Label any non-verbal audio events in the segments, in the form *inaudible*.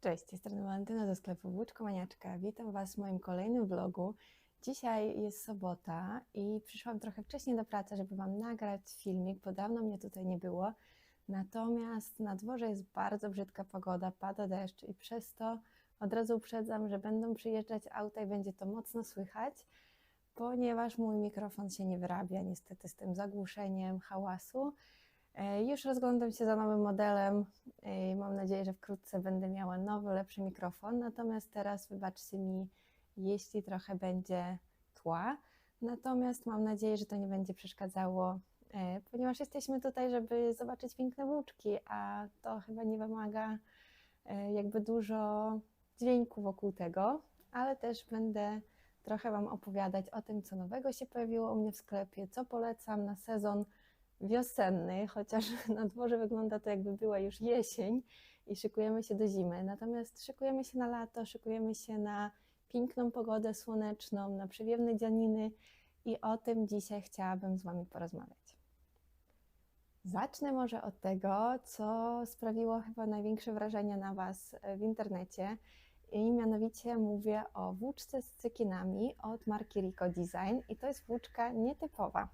Cześć, jest strony Valentyna ze sklepu Włóczko Maniaczka. Witam Was w moim kolejnym vlogu. Dzisiaj jest sobota i przyszłam trochę wcześniej do pracy, żeby Wam nagrać filmik, bo dawno mnie tutaj nie było. Natomiast na dworze jest bardzo brzydka pogoda, pada deszcz i przez to od razu uprzedzam, że będą przyjeżdżać auta i będzie to mocno słychać, ponieważ mój mikrofon się nie wyrabia niestety z tym zagłuszeniem hałasu. E, Już rozglądam się za nowym modelem i mam nadzieję, że wkrótce będę miała nowy, lepszy mikrofon. Natomiast teraz wybaczcie mi, jeśli trochę będzie tła. Natomiast mam nadzieję, że to nie będzie przeszkadzało, e, ponieważ jesteśmy tutaj, żeby zobaczyć piękne włóczki, a to chyba nie wymaga e, jakby dużo dźwięku wokół tego, ale też będę trochę Wam opowiadać o tym, co nowego się pojawiło u mnie w sklepie, co polecam na sezon wiosenny, chociaż *laughs* na dworze wygląda to jakby była już jesień i szykujemy się do zimy. Natomiast szykujemy się na lato, szykujemy się na piękną pogodę słoneczną, na przewiewne dzianiny i o tym dzisiaj chciałabym z Wami porozmawiać. Zacznę może od tego, co sprawiło chyba największe wrażenie na Was w internecie. I mianowicie mówię o włóczce z cekinami od marki Rico Design i to jest włóczka nietypowa.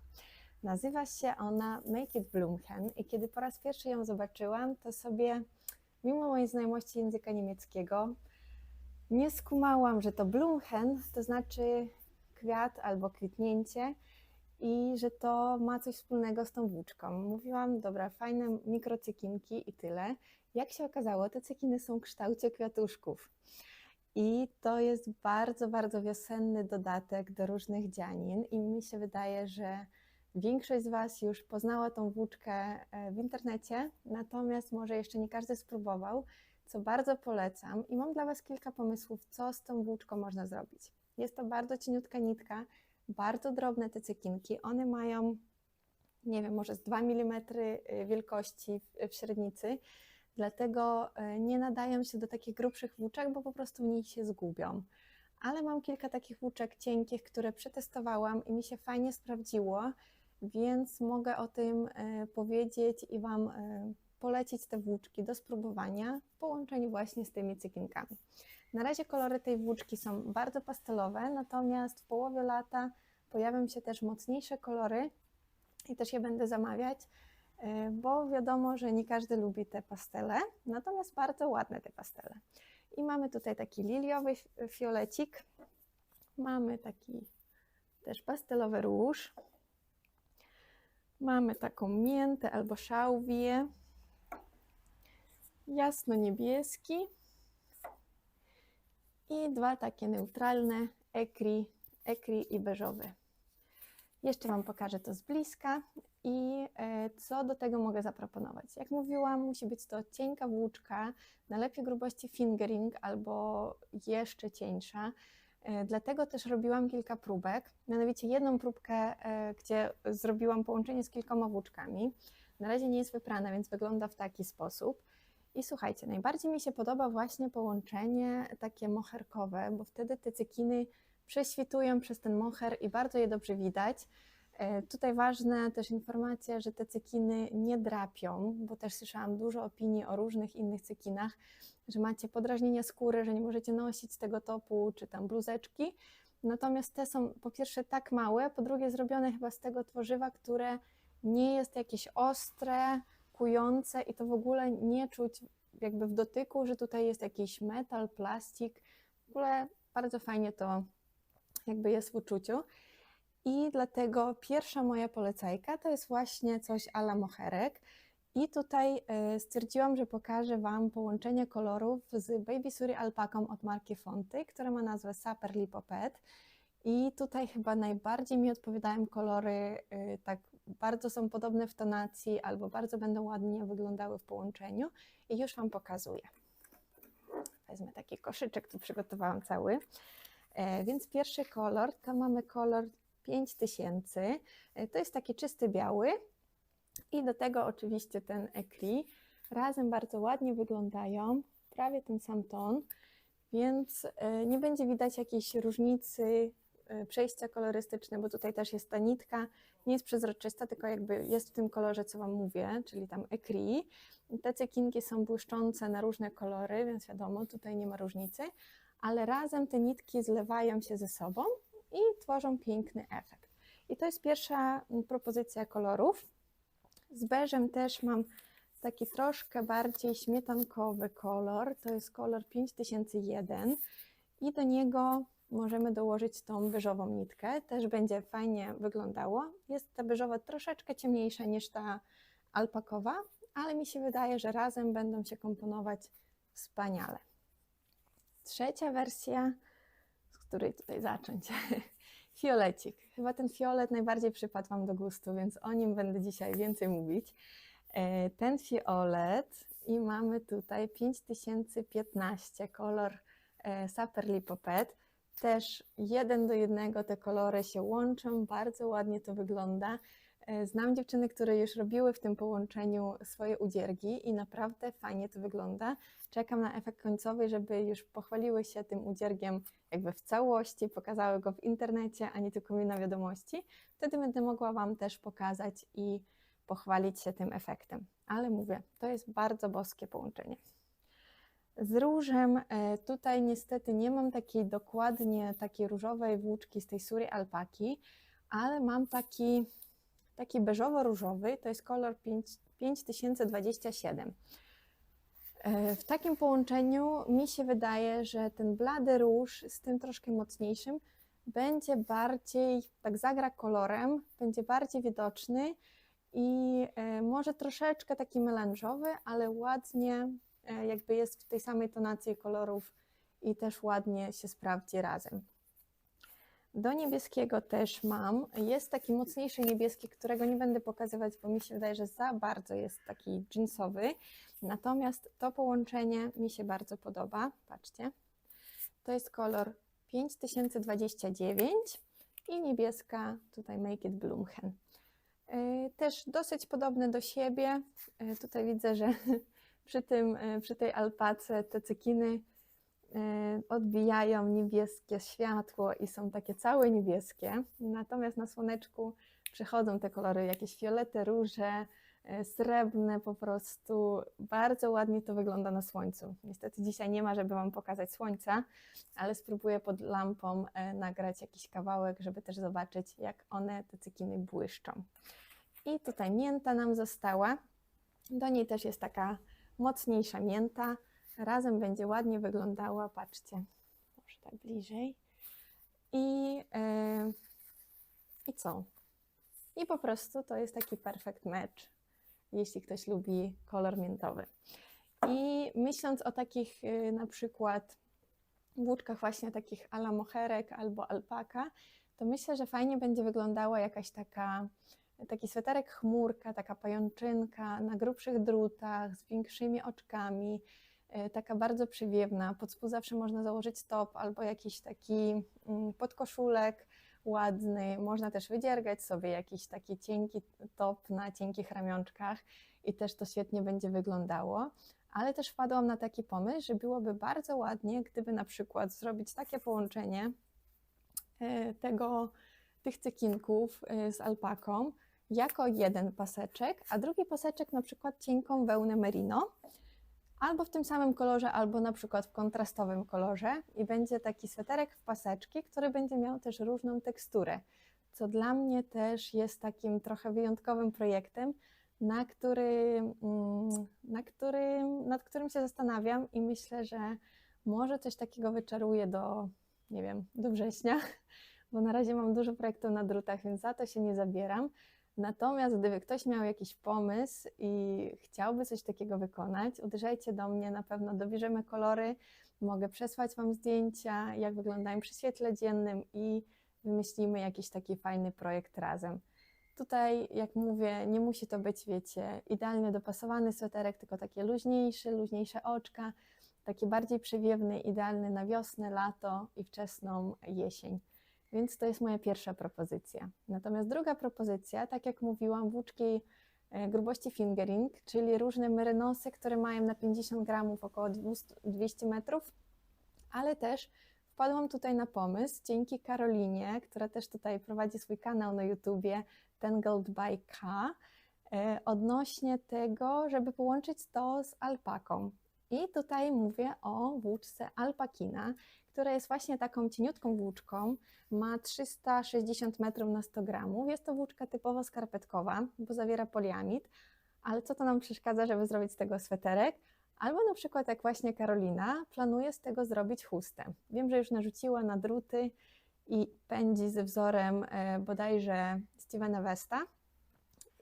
Nazywa się ona Make It Blumchen i kiedy po raz pierwszy ją zobaczyłam, to sobie, mimo mojej znajomości języka niemieckiego, nie skumałam, że to Blumchen to znaczy kwiat albo kwitnięcie i że to ma coś wspólnego z tą włóczką. Mówiłam, dobra, fajne mikrocekinki i tyle. Jak się okazało, te cekiny są w kształcie kwiatuszków. I to jest bardzo, bardzo wiosenny dodatek do różnych dzianin i mi się wydaje, że Większość z Was już poznała tą włóczkę e, w internecie, natomiast może jeszcze nie każdy spróbował, co bardzo polecam i mam dla Was kilka pomysłów, co z tą włóczką można zrobić. Jest to bardzo cieniutka nitka, bardzo drobne te cekinki, one mają, nie wiem, może z 2 mm wielkości w, w średnicy, dlatego e, nie nadają się do takich grubszych włóczek, bo po prostu w nich się zgubią. Ale mam kilka takich włóczek cienkich, które przetestowałam i mi się fajnie sprawdziło więc mogę o tym e, powiedzieć i Wam e, polecić te włóczki do spróbowania w połączeniu właśnie z tymi cykinkami. Na razie kolory tej włóczki są bardzo pastelowe, natomiast w połowie lata pojawią się też mocniejsze kolory i też je będę zamawiać, e, bo wiadomo, że nie każdy lubi te pastele, natomiast bardzo ładne te pastele. I mamy tutaj taki liliowy fiolecik, mamy taki też pastelowy róż, Mamy taką miętę albo szałwię, jasno-niebieski i dwa takie neutralne, ekri, ekri i beżowy. Jeszcze Wam pokażę to z bliska i e, co do tego mogę zaproponować. Jak mówiłam, musi być to cienka włóczka, najlepiej grubości fingering albo jeszcze cieńsza, dlatego też robiłam kilka próbek, mianowicie jedną próbkę, e, gdzie zrobiłam połączenie z kilkoma włóczkami. Na razie nie jest wyprana, więc wygląda w taki sposób. I słuchajcie, najbardziej mi się podoba właśnie połączenie takie moherkowe, bo wtedy te cekiny prześwitują przez ten moher i bardzo je dobrze widać. E, tutaj ważna też informacja, że te cekiny nie drapią, bo też słyszałam dużo opinii o różnych innych cekinach, że macie podrażnienie skóry, że nie możecie nosić tego topu czy tam bluzeczki. Natomiast te są po pierwsze tak małe, po drugie zrobione chyba z tego tworzywa, które nie jest jakieś ostre, kujące i to w ogóle nie czuć jakby w dotyku, że tutaj jest jakiś metal, plastik. W ogóle bardzo fajnie to jakby jest w uczuciu. I dlatego pierwsza moja polecajka to jest właśnie coś ala moherek. I tutaj e, stwierdziłam, że pokażę Wam połączenie kolorów z Baby Suri alpaką od marki Fonty, która ma nazwę Saper Lipopet. I tutaj chyba najbardziej mi odpowiadają kolory, e, tak bardzo są podobne w tonacji albo bardzo będą ładnie wyglądały w połączeniu. I już Wam pokazuję. Wezmę taki koszyczek, tu przygotowałam cały. E, więc pierwszy kolor, to mamy kolor 5000. To jest taki czysty biały i do tego oczywiście ten ekri. Razem bardzo ładnie wyglądają, prawie ten sam ton, więc e, nie będzie widać jakiejś różnicy y, przejścia kolorystyczne, bo tutaj też jest ta nitka, nie jest przezroczysta, tylko jakby jest w tym kolorze, co Wam mówię, czyli tam ecri. I Te cekinki są błyszczące na różne kolory, więc wiadomo, tutaj nie ma różnicy, ale razem te nitki zlewają się ze sobą i tworzą piękny efekt. I to jest pierwsza mm, propozycja kolorów. Z beżem też mam taki troszkę bardziej śmietankowy kolor, to jest kolor 5001 i do niego możemy dołożyć tą beżową nitkę, też będzie fajnie wyglądało. Jest ta beżowa troszeczkę ciemniejsza niż ta alpakowa, ale mi się wydaje, że razem będą się komponować wspaniale. Trzecia wersja, której tutaj zacząć. *laughs* Fiolecik. Chyba ten fiolet najbardziej przypadł Wam do gustu, więc o nim będę dzisiaj więcej mówić. E, Ten fiolet i mamy tutaj 5015 kolor e, Saperli Popet. Też jeden do jednego te kolory się łączą, bardzo ładnie to wygląda. E, Znam dziewczyny, które już robiły w tym połączeniu swoje udziergi i naprawdę fajnie to wygląda. Czekam na efekt końcowy, żeby już pochwaliły się tym udziergiem jakby w całości, pokazały go w internecie, a nie tylko mi na wiadomości. Wtedy będę mogła Wam też pokazać i pochwalić się tym efektem. Ale mówię, to jest bardzo boskie połączenie. Z różem e, tutaj niestety nie mam takiej dokładnie takiej różowej włóczki z tej sury alpaki, ale mam taki, taki beżowo-różowy, to jest kolor 5, 5027. E, W takim połączeniu mi się wydaje, że ten blady róż z tym troszkę mocniejszym będzie bardziej, tak zagra kolorem, będzie bardziej widoczny i e, może troszeczkę taki melanżowy, ale ładnie e, jakby jest w tej samej tonacji kolorów i też ładnie się sprawdzi razem. Do niebieskiego też mam. Jest taki mocniejszy niebieski, którego nie będę pokazywać, bo mi się wydaje, że za bardzo jest taki jeansowy. Natomiast to połączenie mi się bardzo podoba. Patrzcie. To jest kolor 5029 i niebieska tutaj Make It Bloomhen. Yy, Też dosyć podobne do siebie. Yy, Tutaj widzę, że *laughs* przy, tym, yy, przy tej alpace te cekiny yy, odbijają niebieskie światło i są takie całe niebieskie. Natomiast na słoneczku przychodzą te kolory, jakieś fiolety, róże, yy, srebrne po prostu. Bardzo ładnie to wygląda na słońcu. Niestety dzisiaj nie ma, żeby Wam pokazać słońca, ale spróbuję pod lampą yy, nagrać jakiś kawałek, żeby też zobaczyć, jak one, te cekiny błyszczą. I tutaj mięta nam została. Do niej też jest taka mocniejsza mięta. Razem będzie ładnie wyglądała. Patrzcie, może tak bliżej. I, yy, I co? I po prostu to jest taki perfect match, jeśli ktoś lubi kolor miętowy. I myśląc o takich yy, na przykład włóczkach właśnie takich ala moherek albo alpaka, to myślę, że fajnie będzie wyglądała jakaś taka taki sweterek chmurka, taka pajączynka na grubszych drutach, z większymi oczkami, taka bardzo przywiewna. Pod spód zawsze można założyć top albo jakiś taki mm, podkoszulek ładny. Można też wydziergać sobie jakiś taki cienki top na cienkich ramionczkach i też to świetnie będzie wyglądało. Ale też wpadłam na taki pomysł, że byłoby bardzo ładnie, gdyby na przykład zrobić takie połączenie e, tego, tych cekinków e, z alpaką, jako jeden paseczek, a drugi paseczek na przykład cienką wełnę merino, albo w tym samym kolorze, albo na przykład w kontrastowym kolorze i będzie taki sweterek w paseczki, który będzie miał też różną teksturę, co dla mnie też jest takim trochę wyjątkowym projektem, na, który, mm, na którym, nad którym się zastanawiam i myślę, że może coś takiego wyczaruję do, nie wiem, do września, *laughs* bo na razie mam dużo projektów na drutach, więc za to się nie zabieram. Natomiast gdyby ktoś miał jakiś pomysł i chciałby coś takiego wykonać, uderzajcie do mnie, na pewno dobierzemy kolory, mogę przesłać Wam zdjęcia, jak wyglądają przy świetle dziennym i wymyślimy jakiś taki fajny projekt razem. Tutaj, jak mówię, nie musi to być, wiecie, idealnie dopasowany sweterek, tylko takie luźniejsze, luźniejsze oczka, taki bardziej przywiewny, idealny na wiosnę, lato i wczesną jesień. Więc to jest moja pierwsza propozycja. Natomiast druga propozycja, tak jak mówiłam, włóczki e, grubości fingering, czyli różne merynosy, które mają na 50 gramów około 200 200 metrów, ale też wpadłam tutaj na pomysł dzięki Karolinie, która też tutaj prowadzi swój kanał na YouTubie Tangled by K, e, odnośnie tego, żeby połączyć to z alpaką. I tutaj mówię o włóczce Alpakina, która jest właśnie taką cieniutką włóczką, ma 360 metrów na 100 gramów. Jest to włóczka typowo skarpetkowa, bo zawiera poliamid, ale co to nam przeszkadza, żeby zrobić z tego sweterek? Albo na przykład jak właśnie Karolina planuje z tego zrobić chustę. Wiem, że już narzuciła na druty i pędzi ze wzorem e, bodajże Stevena Westa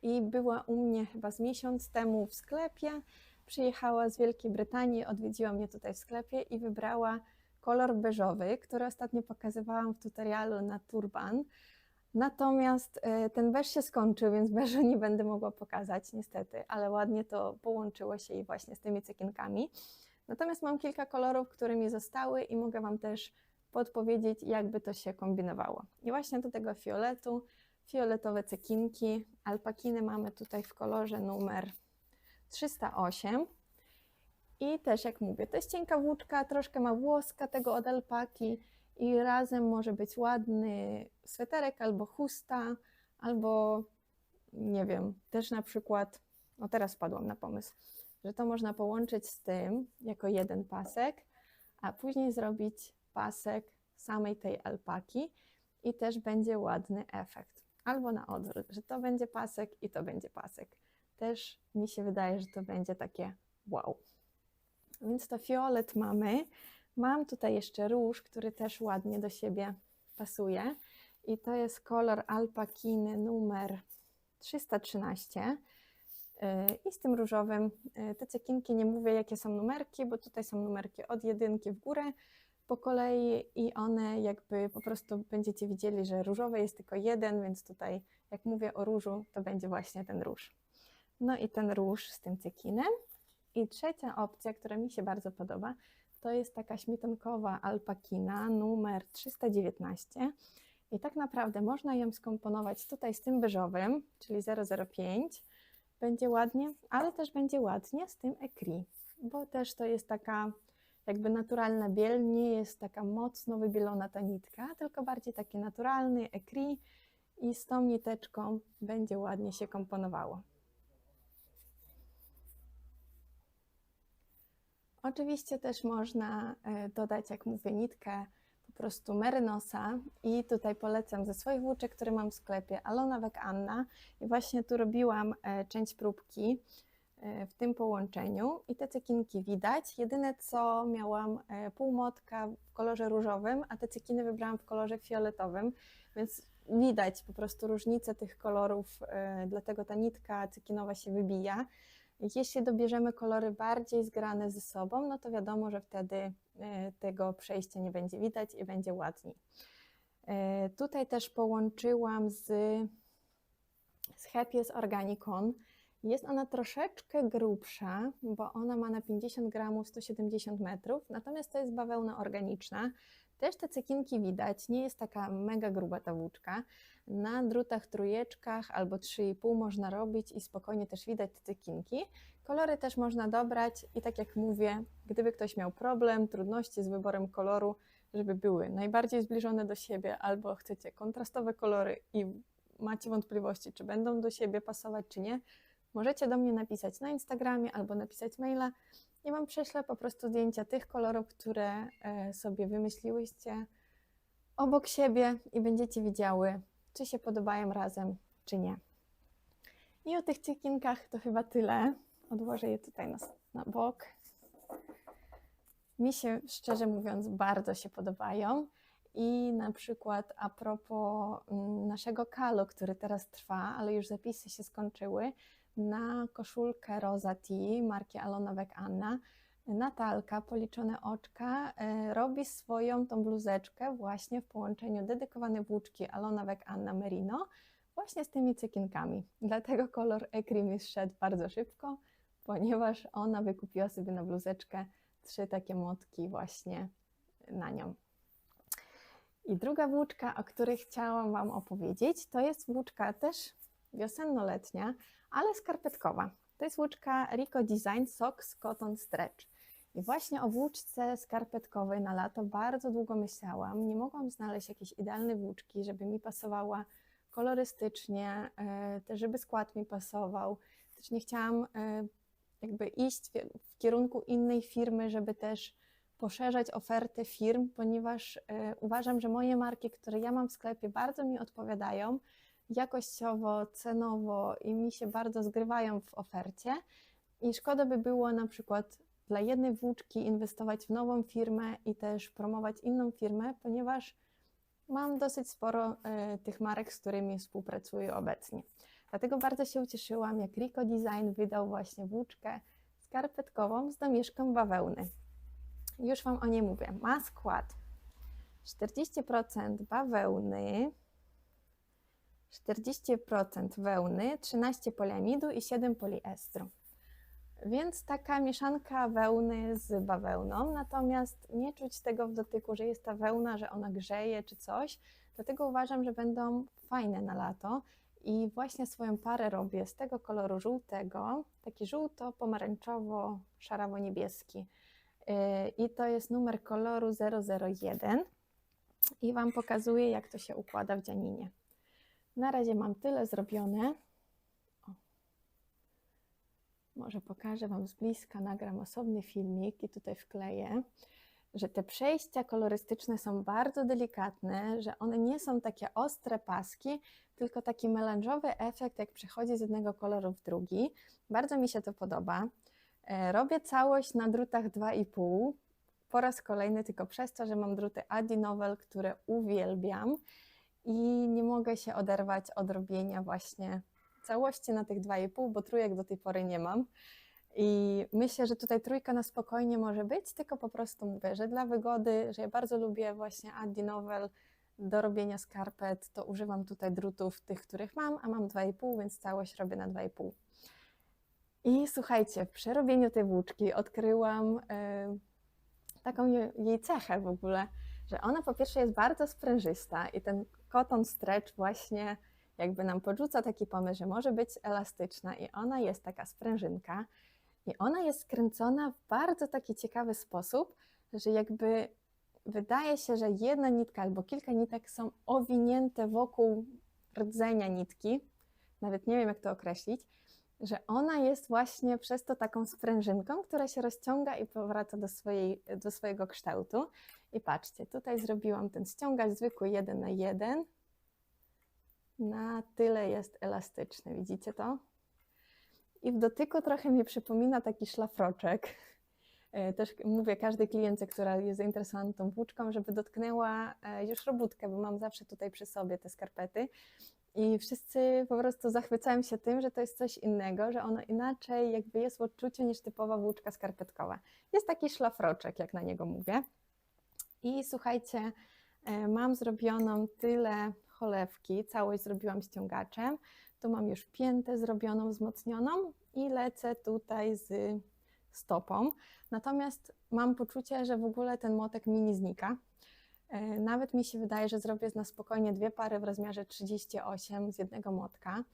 i była u mnie chyba z miesiąc temu w sklepie. Przyjechała z Wielkiej Brytanii, odwiedziła mnie tutaj w sklepie i wybrała kolor beżowy, który ostatnio pokazywałam w tutorialu na turban. Natomiast e, ten beż się skończył, więc *laughs* beżu nie będę mogła pokazać niestety, ale ładnie to połączyło się i właśnie z tymi cekienkami. Natomiast mam kilka kolorów, które mi zostały i mogę Wam też podpowiedzieć, jakby to się kombinowało. I właśnie do tego fioletu, fioletowe cekinki, alpakiny mamy tutaj w kolorze numer 308. I też jak mówię, to jest cienka włóczka, troszkę ma włoska tego od alpaki i razem może być ładny sweterek albo chusta, albo nie wiem, też na przykład, no teraz wpadłam na pomysł, że to można połączyć z tym jako jeden pasek, a później zrobić pasek samej tej alpaki i też będzie ładny efekt. Albo na odwrót, że to będzie pasek i to będzie pasek. Też mi się wydaje, że to będzie takie wow. Więc to fiolet mamy. Mam tutaj jeszcze róż, który też ładnie do siebie pasuje. I to jest kolor alpakiny numer 313. I z tym różowym, y, te cekinki nie mówię jakie są numerki, bo tutaj są numerki od jedynki w górę po kolei i one jakby po prostu będziecie widzieli, że różowy jest tylko jeden, więc tutaj jak mówię o różu, to będzie właśnie ten róż. No i ten róż z tym cekinem. I trzecia opcja, która mi się bardzo podoba, to jest taka śmietankowa alpakina numer 319. I tak naprawdę można ją skomponować tutaj z tym beżowym, czyli 005. Będzie ładnie, ale też będzie ładnie z tym ekri, bo też to jest taka jakby naturalna biel, nie jest taka mocno wybielona ta nitka, tylko bardziej taki naturalny ekri i z tą niteczką będzie ładnie się komponowało. Oczywiście też można e, dodać, jak mówię, nitkę po prostu merynosa i tutaj polecam ze swoich włóczek, które mam w sklepie, Alona Wek Anna i właśnie tu robiłam e, część próbki e, w tym połączeniu i te cekinki widać. Jedyne co miałam półmotka w kolorze różowym, a te cekiny wybrałam w kolorze fioletowym, więc widać po prostu różnicę tych kolorów, dlatego ta nitka cekinowa się wybija. Jeśli dobierzemy kolory bardziej zgrane ze sobą, no to wiadomo, że wtedy e, tego przejścia nie będzie widać i będzie ładniej. E, tutaj też połączyłam z, z z Organicon. Jest ona troszeczkę grubsza, bo ona ma na 50 gramów 170 metrów, natomiast to jest bawełna organiczna. Też te cekinki widać, nie jest taka mega gruba ta włóczka. Na drutach trójeczkach albo 3,5 można robić i spokojnie też widać te cekinki. Kolory też można dobrać i tak jak mówię, gdyby ktoś miał problem, trudności z wyborem koloru, żeby były najbardziej zbliżone do siebie, albo chcecie kontrastowe kolory i macie wątpliwości, czy będą do siebie pasować, czy nie, możecie do mnie napisać na Instagramie albo napisać maila i Wam prześlę po prostu zdjęcia tych kolorów, które e, sobie wymyśliłyście obok siebie i będziecie widziały, czy się podobają razem, czy nie. I o tych ciekinkach to chyba tyle. Odłożę je tutaj na, na bok. Mi się, szczerze mówiąc, bardzo się podobają. I na przykład a propos mm, naszego kalu, który teraz trwa, ale już zapisy się skończyły, na koszulkę Rosa T marki Alona Anna, Natalka, policzone oczka, e, robi swoją tą bluzeczkę właśnie w połączeniu dedykowanej włóczki Alona Anna Merino właśnie z tymi cekinkami. Dlatego kolor Ecrim szedł bardzo szybko, ponieważ ona wykupiła sobie na bluzeczkę trzy takie motki właśnie na nią. I druga włóczka, o której chciałam Wam opowiedzieć, to jest włóczka też wiosenno-letnia, ale skarpetkowa. To jest włóczka Rico Design Socks Cotton Stretch. I właśnie o włóczce skarpetkowej na lato bardzo długo myślałam. Nie mogłam znaleźć jakiejś idealnej włóczki, żeby mi pasowała kolorystycznie, e, też żeby skład mi pasował. Też nie chciałam e, jakby iść w- w kierunku innej firmy, żeby też poszerzać ofertę firm, ponieważ e, uważam, że moje marki, które ja mam w sklepie, bardzo mi odpowiadają jakościowo, cenowo i mi się bardzo zgrywają w ofercie. I szkoda by było na przykład dla jednej włóczki inwestować w nową firmę i też promować inną firmę, ponieważ mam dosyć sporo e, tych marek, z którymi współpracuję obecnie. Dlatego bardzo się ucieszyłam, jak Rico Design wydał właśnie włóczkę skarpetkową z domieszką bawełny. Już Wam o niej mówię. Ma skład 40% bawełny, 40% wełny, 13 poliamidu i 7 poliestru. Więc taka mieszanka wełny z bawełną, natomiast nie czuć tego w dotyku, że jest ta wełna, że ona grzeje czy coś. Dlatego uważam, że będą fajne na lato i właśnie swoją parę robię z tego koloru żółtego, taki żółto-pomarańczowo-szarawo-niebieski. Yy, I to jest numer koloru 001 i Wam pokazuję, jak to się układa w dzianinie. Na razie mam tyle zrobione. O. Może pokażę Wam z bliska, nagram osobny filmik i tutaj wkleję, że te przejścia kolorystyczne są bardzo delikatne, że one nie są takie ostre paski, tylko taki melanżowy efekt, jak przechodzi z jednego koloru w drugi. Bardzo mi się to podoba. E, Robię całość na drutach 2,5. Po raz kolejny tylko przez to, że mam druty Adi Novel, które uwielbiam i nie mogę się oderwać od robienia właśnie całości na tych 2,5, bo trójek do tej pory nie mam. I myślę, że tutaj trójka na spokojnie może być, tylko po prostu mówię, że dla wygody, że ja bardzo lubię właśnie Adi Novel do robienia skarpet, to używam tutaj drutów tych, których mam, a mam 2,5, więc całość robię na 2,5. I słuchajcie, w przerobieniu tej włóczki odkryłam e, taką je- jej cechę w ogóle, że ona po pierwsze jest bardzo sprężysta i ten cotton stretch właśnie jakby nam podrzuca taki pomysł, że może być elastyczna i ona jest taka sprężynka i ona jest skręcona w bardzo taki ciekawy sposób, że jakby wydaje się, że jedna nitka albo kilka nitek są owinięte wokół rdzenia nitki, nawet nie wiem jak to określić, że ona jest właśnie przez to taką sprężynką, która się rozciąga i powraca do, swojej, do swojego kształtu. I patrzcie, tutaj zrobiłam ten ściągacz zwykły jeden na jeden. Na tyle jest elastyczny, widzicie to? I w dotyku trochę mi przypomina taki szlafroczek. E, Też mówię każdej klientce, która jest zainteresowana tą włóczką, żeby dotknęła e, już robótkę, bo mam zawsze tutaj przy sobie te skarpety. I wszyscy po prostu zachwycają się tym, że to jest coś innego, że ono inaczej jakby jest w odczuciu niż typowa włóczka skarpetkowa. Jest taki szlafroczek, jak na niego mówię. I słuchajcie, e, mam zrobioną tyle cholewki, całość zrobiłam ściągaczem. Tu mam już piętę zrobioną, wzmocnioną i lecę tutaj z stopą. Natomiast mam poczucie, że w ogóle ten motek mi nie znika. E, Nawet mi się wydaje, że zrobię na spokojnie dwie pary w rozmiarze 38 z jednego motka,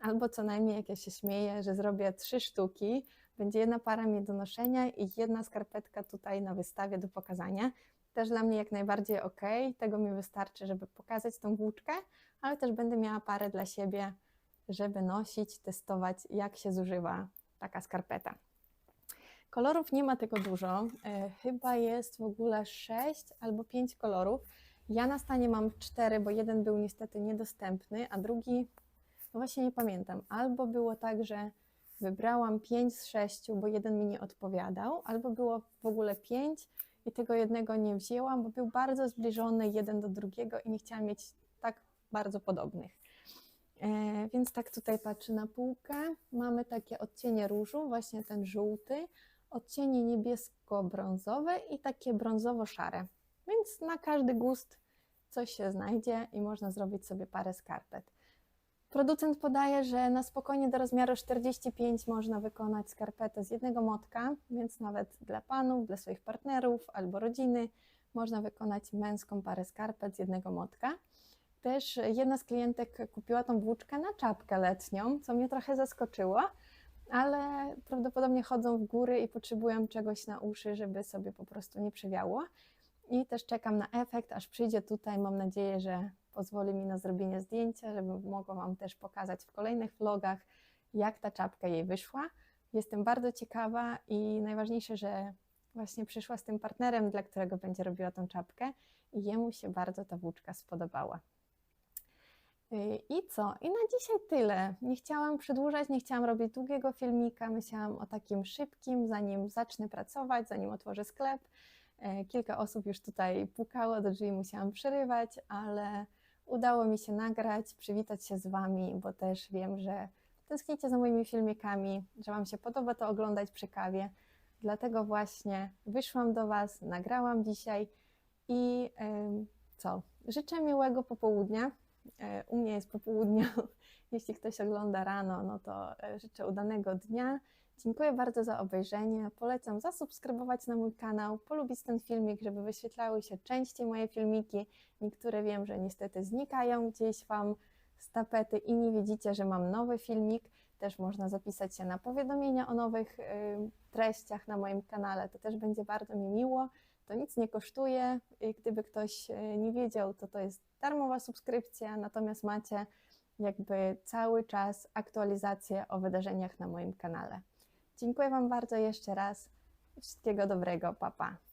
albo co najmniej, jak ja się śmieję, że zrobię trzy sztuki, będzie jedna para mi do noszenia i jedna skarpetka tutaj na wystawie do pokazania. Też dla mnie jak najbardziej ok, tego mi wystarczy, żeby pokazać tą włóczkę, ale też będę miała parę dla siebie, żeby nosić, testować, jak się zużywa taka skarpeta. Kolorów nie ma tego dużo. E, Chyba jest w ogóle 6 albo 5 kolorów. Ja na stanie mam 4, bo jeden był niestety niedostępny, a drugi, no właśnie nie pamiętam. Albo było tak, że wybrałam 5 z 6, bo jeden mi nie odpowiadał, albo było w ogóle 5 i tego jednego nie wzięłam, bo był bardzo zbliżony jeden do drugiego i nie chciałam mieć tak bardzo podobnych. E, więc tak tutaj patrzę na półkę. Mamy takie odcienie różu, właśnie ten żółty, odcienie niebiesko-brązowe i takie brązowo-szare. Więc na każdy gust coś się znajdzie i można zrobić sobie parę skarpet. Producent podaje, że na spokojnie do rozmiaru 45 można wykonać skarpetę z jednego motka, więc nawet dla panów, dla swoich partnerów albo rodziny można wykonać męską parę skarpet z jednego motka. Też jedna z klientek kupiła tą włóczkę na czapkę letnią, co mnie trochę zaskoczyło, ale prawdopodobnie chodzą w góry i potrzebują czegoś na uszy, żeby sobie po prostu nie przewiało. I też czekam na efekt, aż przyjdzie tutaj. Mam nadzieję, że pozwoli mi na zrobienie zdjęcia, żeby mogła Wam też pokazać w kolejnych vlogach, jak ta czapka jej wyszła. Jestem bardzo ciekawa i najważniejsze, że właśnie przyszła z tym partnerem, dla którego będzie robiła tą czapkę i jemu się bardzo ta włóczka spodobała. I co? I na dzisiaj tyle. Nie chciałam przedłużać, nie chciałam robić długiego filmika. Myślałam o takim szybkim, zanim zacznę pracować, zanim otworzę sklep. Yy, Kilka osób już tutaj pukało do drzwi, musiałam przerywać, ale udało mi się nagrać, przywitać się z Wami, bo też wiem, że tęsknicie za moimi filmikami, że Wam się podoba to oglądać przy kawie. Dlatego właśnie wyszłam do Was, nagrałam dzisiaj i em, co? Życzę miłego popołudnia. E, U mnie jest popołudnie. *laughs* Jeśli ktoś ogląda rano, no to e, życzę udanego dnia. Dziękuję bardzo za obejrzenie. Polecam zasubskrybować na mój kanał, polubić ten filmik, żeby wyświetlały się częściej moje filmiki. Niektóre wiem, że niestety znikają gdzieś Wam z tapety i nie widzicie, że mam nowy filmik. Też można zapisać się na powiadomienia o nowych y, treściach na moim kanale. To też będzie bardzo mi miło. To nic nie kosztuje. I Gdyby ktoś y, nie wiedział, to to jest darmowa subskrypcja, natomiast macie jakby cały czas aktualizacje o wydarzeniach na moim kanale. Dziękuję Wam bardzo jeszcze raz. Wszystkiego dobrego, papa. Pa.